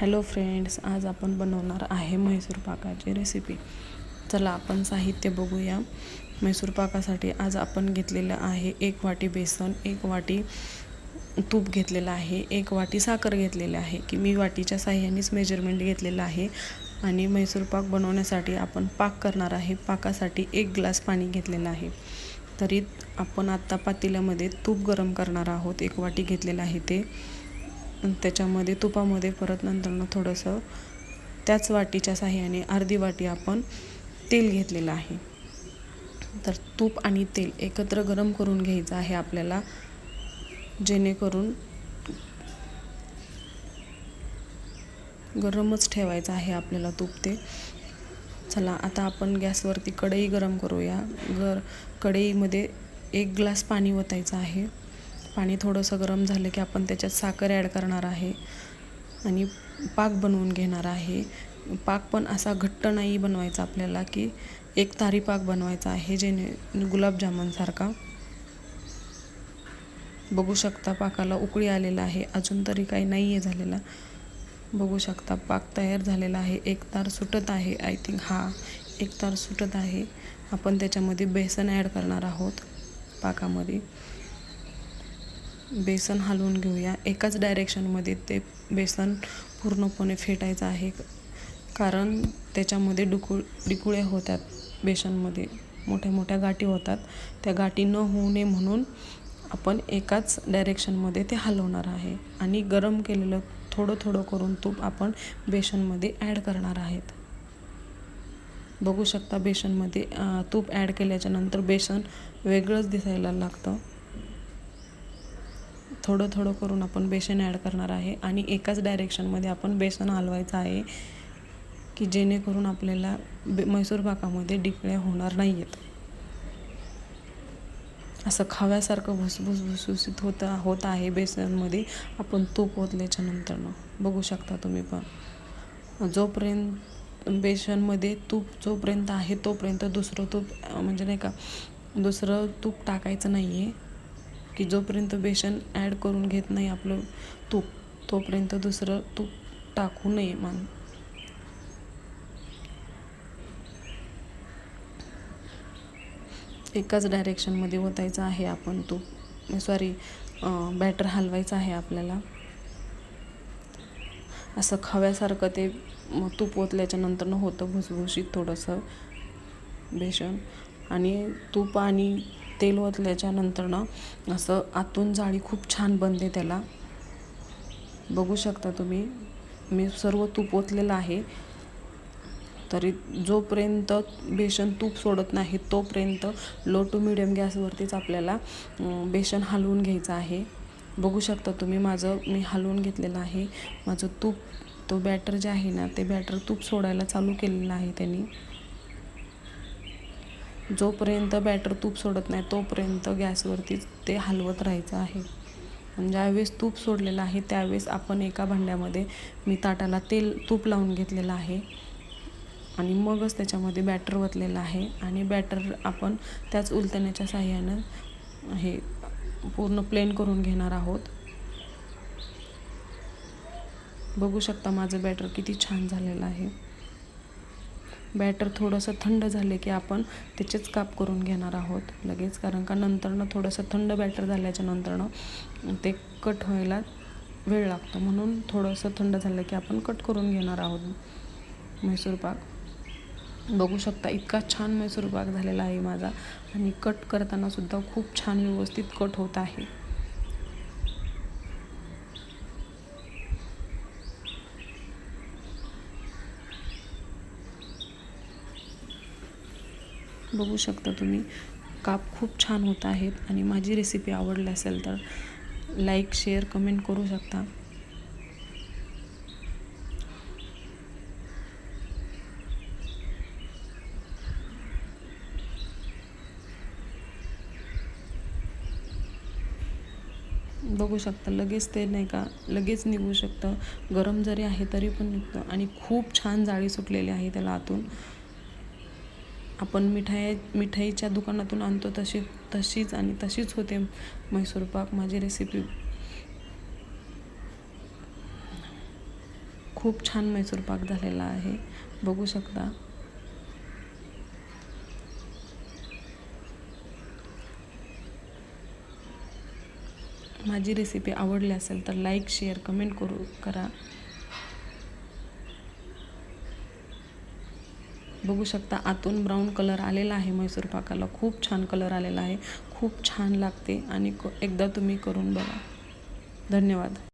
Hello friends आज आपण बनवणार आहे म्हैसूर पाकाची रेसिपी चला आपण साहित्य बघूया. म्हैसूर पाकासाठी आज आपण घेतलेलं आहे एक वाटी बेसन एक वाटी तूप घेतलेलं आहे एक वाटी साखर घेतलेली आहे की मी वाटीच्या साह्यानेच मेजरमेंट घेतलेलं आहे. आणि म्हैसूर पाक बनवण्यासाठी आपण पाक करणार आहे. पाकासाठी एक ग्लास पाणी घेतलेलं आहे. तरी आपण आत्ता पातेल्यामध्ये तूप गरम करणार आहोत. एक वाटी घेतलेलं आहे ते. त्याच्यामध्ये तुपामध्ये परत नंतरनं थोडंसं त्याच वाटीच्या साह्याने अर्धी वाटी आपण तेल घेतलेलं आहे. तर तूप आणि तेल एकत्र गरम करून घ्यायचं आहे आपल्याला जेणेकरून गरमच ठेवायचं आहे आपल्याला तूप ते. चला आता आपण गॅसवरती कढई गरम करूया. गर कढईमध्ये एक ग्लास पाणी ओतायचं आहे. पाणी थोडंसं गरम झालं की आपण त्याच्यात साखर ॲड करणार आहे आणि पाक बनवून घेणार आहे. पाक पण असा घट्ट नाही बनवायचा आपल्याला की एक तारी पाक बनवायचा आहे जेणे गुलाबजामुनसारखा. बघू शकता पाकाला उकळी आलेला आहे अजून तरी काही नाही आहे झालेला. बघू शकता पाक तयार झालेला आहे. एक तार सुटत आहे आय थिंक हा एक तार सुटत आहे. आपण त्याच्यामध्ये बेसन ॲड करणार आहोत पाकामध्ये. बेसन हलवून घेऊया. एकाच डायरेक्शनमध्ये ते बेसन पूर्णपणे फेटायचं आहे. कारण त्याच्यामध्ये डुकुळ डिकुळे होतात बेसनमध्ये. मोठ्या मोठ्या गाठी होतात. त्या गाठी न होऊ नये म्हणून आपण एकाच डायरेक्शनमध्ये ते हलवणार आहे. आणि गरम केलेलं थोडं थोडं करून तूप आपण बेसनमध्ये ॲड करणार आहेत. बघू शकता बेसनमध्ये तूप ॲड केल्याच्यानंतर बेसन वेगळंच दिसायला लागतं. थोडं थोडं करून आपण बेसन ॲड करणार आहे आणि एकाच डायरेक्शनमध्ये आपण बेसन हलवायचं आहे की जेणेकरून आपल्याला बे मैसूर पाकामध्ये डिकळ्या होणार नाही आहेत असं खाव्यासारखं भुसभुस भुसभुसीत होत होत आहे बेसनमध्ये. आपण तूप ओतल्याच्या नंतरनं बघू शकता तुम्ही पण. जोपर्यंत बेसनमध्ये तूप जोपर्यंत आहे तोपर्यंत दुसरं तूप म्हणजे नाही का दुसरं तूप टाकायचं नाही आहे की जोपर्यंत बेसन ॲड करून घेत नाही आपलं तूप तोपर्यंत दुसरं तूप टाकू नये मान एकाच डायरेक्शनमध्ये ओतायचं आहे आपण तूप. सॉरी बॅटर हलवायचं आहे आपल्याला. असं खव्यासारखं ते तूप ओतल्याच्या नंतरनं होतं भुसभुशीत थोडंसं बेसन. आणि तूप आणि तेल ओतल्याच्या नंतरनं असं आतून जाळी खूप छान बनते त्याला. बघू शकता तुम्ही मी सर्व तूप ओतलेलं आहे. तरी जोपर्यंत बेसन तूप सोडत नाही तोपर्यंत लो टू मिडियम गॅसवरतीच आपल्याला बेसन हलवून घ्यायचं आहे. बघू शकता तुम्ही माझं मी हलवून घेतलेलं आहे. माझं तूप तो बॅटर जे आहे ना ते बॅटर तूप सोडायला चालू केलेलं आहे त्यांनी. जोपर्यंत बॅटर तूप सोडत नाही तोपर्यंत गॅसवरतीच ते हलवत राहायचं आहे. आणि ज्यावेळेस तूप सोडलेलं आहे त्यावेळेस आपण एका भांड्यामध्ये मी ताटाला तेल तूप लावून घेतलेलं आहे. आणि मगच त्याच्यामध्ये बॅटर वतलेलं आहे. आणि बॅटर आपण त्याच उलटण्याच्या साह्यानं हे पूर्ण प्लेन करून घेणार आहोत. बघू शकता माझं बॅटर किती छान झालेलं आहे. बॅटर थोडंसं थंड झाले की आपण त्याचेच काप करून घेणार आहोत लगेच. कारण का नंतरनं थोडंसं थंड बॅटर झाल्याच्या नंतरनं ते कट व्हायला वेळ लागतो. म्हणून थोडंसं थंड झालं की आपण कट करून घेणार आहोत म्हैसूर पाक. बघू शकता इतका छान मैसूर पाक झालेला आहे माझा आणि कट करतानासुद्धा खूप छान व्यवस्थित कट होत आहे. बघू शकता तुम्ही. काप खूप छान होत आहेत आणि माझी रेसिपी आवडली असेल तर लाईक शेअर कमेंट करू शकता. बघू शकता लगेच ते नाही का लगेच निघू शकतं. गरम जरी आहे तरी पण निघतं आणि खूप छान जाळी सुटलेली आहे त्याला आतून. आपण मिठाई मिठाईच्या दुकानातून आणतो तशी तशीच आणि तशीच होते म्हैसूर पाक माझी रेसिपी खूप छान मैसूर पाक झालेला आहे. बघू शकता. माझी रेसिपी आवडली असेल तर लाईक शेअर कमेंट करू करा. बघू शकता आतून ब्राऊन कलर आलेला आहे मैसूर पाकाला. खूप छान कलर आलेला आहे. खूप छान लागते आणि क एकदा तुम्ही करून बघा. धन्यवाद.